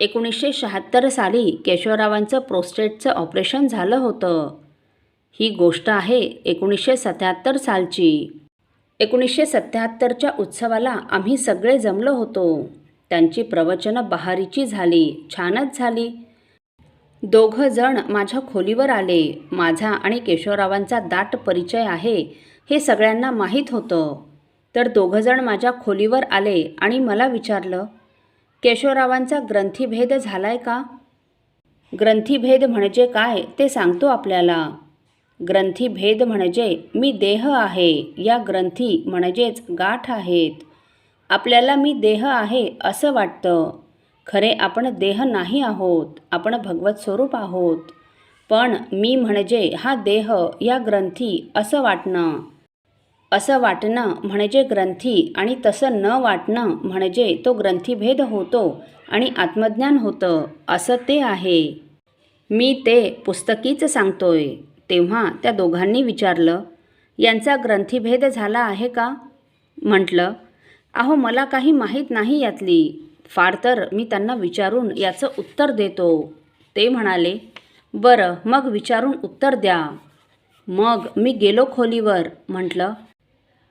एकोणीसशे शहात्तर साली केशवरावांचं प्रोस्टेटचं ऑपरेशन झालं होतं. ही गोष्ट आहे एकोणीसशे सत्याहत्तर सालची. एकोणीसशे सत्याहत्तरच्या उत्सवाला आम्ही सगळे जमलो होतो. त्यांची प्रवचनं बहारीची झाली छानच झाली. दोघं जण माझ्या खोलीवर आले. माझा आणि केशवरावांचा दाट परिचय आहे हे सगळ्यांना माहीत होतं. तर दोघंजण माझ्या खोलीवर आले आणि मला विचारलं केशवरावांचा ग्रंथीभेद झालाय का? ग्रंथीभेद म्हणजे काय ते सांगतो आपल्याला. ग्रंथीभेद म्हणजे मी देह आहे या ग्रंथी म्हणजेच गाठ आहेत. आपल्याला मी देह आहे असं वाटतं. खरे आपण देह नाही आहोत आपण भगवत स्वरूप आहोत. पण मी म्हणजे हा देह या ग्रंथी असं वाटणं. असं वाटणं म्हणजे ग्रंथी आणि तसं न वाटणं म्हणजे तो ग्रंथीभेद होतो आणि आत्मज्ञान होतं असं ते आहे. मी ते पुस्तकीच सांगतोय तेव्हा त्या दोघांनी विचारलं यांचा ग्रंथीभेद झाला आहे का? म्हटलं अहो मला काही माहीत नाही यातली. फार तर मी त्यांना विचारून याचं उत्तर देतो. ते म्हणाले बरं मग विचारून उत्तर द्या. मग मी गेलो खोलीवर म्हटलं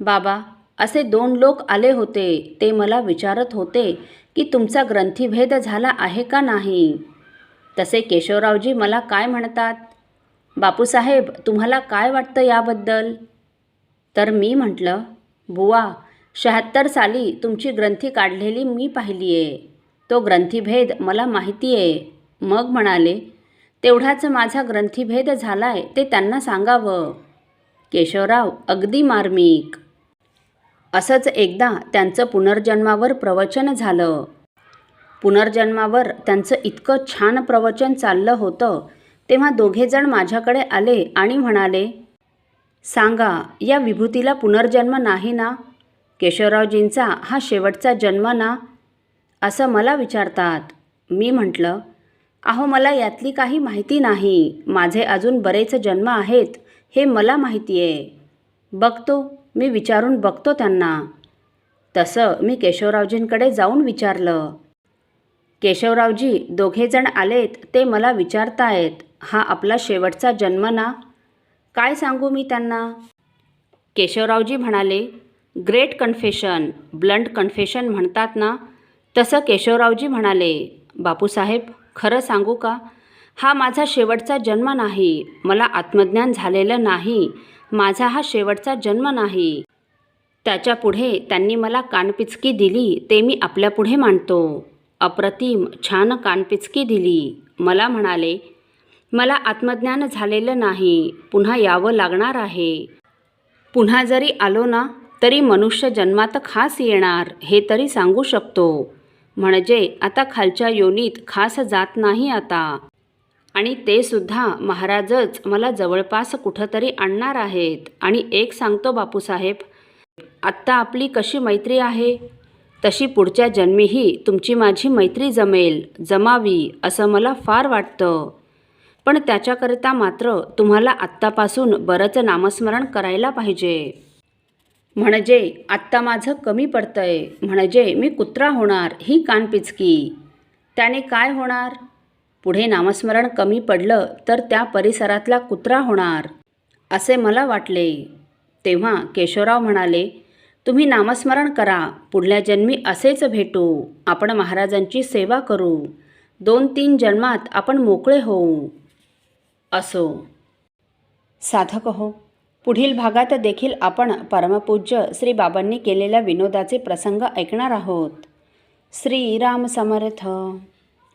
बाबा असे दोन लोक आले होते ते मला विचारत होते की तुमचा ग्रंथीभेद झाला आहे का नाही? तसे केशवरावजी मला काय म्हणतात? बापूसाहेब तुम्हाला काय वाटतं याबद्दल? तर मी म्हटलं बुवा शहात्तर साली तुमची ग्रंथी काढलेली मी पाहिली आहे तो ग्रंथीभेद मला माहिती आहे मग म्हणाले तेवढाच माझा ग्रंथीभेद झालाय ते त्यांना सांगावं. केशवराव अगदी मार्मिक. असंच एकदा त्यांचं पुनर्जन्मावर प्रवचन झालं. पुनर्जन्मावर त्यांचं इतकं छान प्रवचन चाललं होतं. तेव्हा दोघेजण माझ्याकडे आले आणि म्हणाले सांगा या विभूतीला पुनर्जन्म नाही ना? केशवरावजींचा हा शेवटचा जन्म ना? असं मला विचारतात. मी म्हटलं अहो मला यातली काही माहिती नाही. माझे अजून बरेच जन्म आहेत. हे मला माहिती आहे बघतो मी विचारून बघतो त्यांना. तसं मी केशवरावजींकडे जाऊन विचारलं. केशवरावजी दोघेजण आलेत ते मला विचारतायत हा आपला शेवटचा जन्म ना? काय सांगू मी त्यांना? केशवरावजी म्हणाले ग्रेट कन्फेशन ब्लंट कन्फेशन म्हणतात ना? तसं केशवरावजी म्हणाले बापूसाहेब खरं सांगू का? हा माझा शेवटचा जन्म नाही मला आत्मज्ञान झालेलं नाही माझा हा शेवटचा जन्म नाही. त्याच्यापुढे त्यांनी मला कानपिचकी दिली ते मी आपल्यापुढे मांडतो. अप्रतिम छान कानपिचकी दिली. मला म्हणाले मला आत्मज्ञान झालेलं नाही पुन्हा यावं लागणार आहे. पुन्हा जरी आलो ना तरी मनुष्य जन्मात खास येणार हे तरी सांगू शकतो. म्हणजे आता खालच्या योनीत खास जात नाही आता. आणि ते सुद्धा महाराजच मला जवळपास कुठंतरी आणणार आहेत. आणि एक सांगतो बापूसाहेब आत्ता आपली कशी मैत्री आहे? तशी पुढच्या जन्मीही तुमची माझी मैत्री जमेल जमावी असं मला फार वाटतं. पण त्याच्याकरिता मात्र तुम्हाला आत्तापासून बरंच नामस्मरण करायला पाहिजे. म्हणजे आत्ता माझं कमी पडतंय म्हणजे मी कुत्रा होणार ही कानपिचकी त्याने काय होणार? पुढे नामस्मरण कमी पडलं तर त्या परिसरातला कुत्रा होणार असे मला वाटले. तेव्हा केशवराव म्हणाले तुम्ही नामस्मरण करा पुढल्या जन्मी असेच भेटू. आपण महाराजांची सेवा करू. दोन तीन जन्मात आपण मोकळे होऊ. असो. साधक हो पुढील भागात देखील आपण परमपूज्य श्री बाबांनी केलेल्या विनोदाचे प्रसंग ऐकणार आहोत. श्रीराम समर्थ.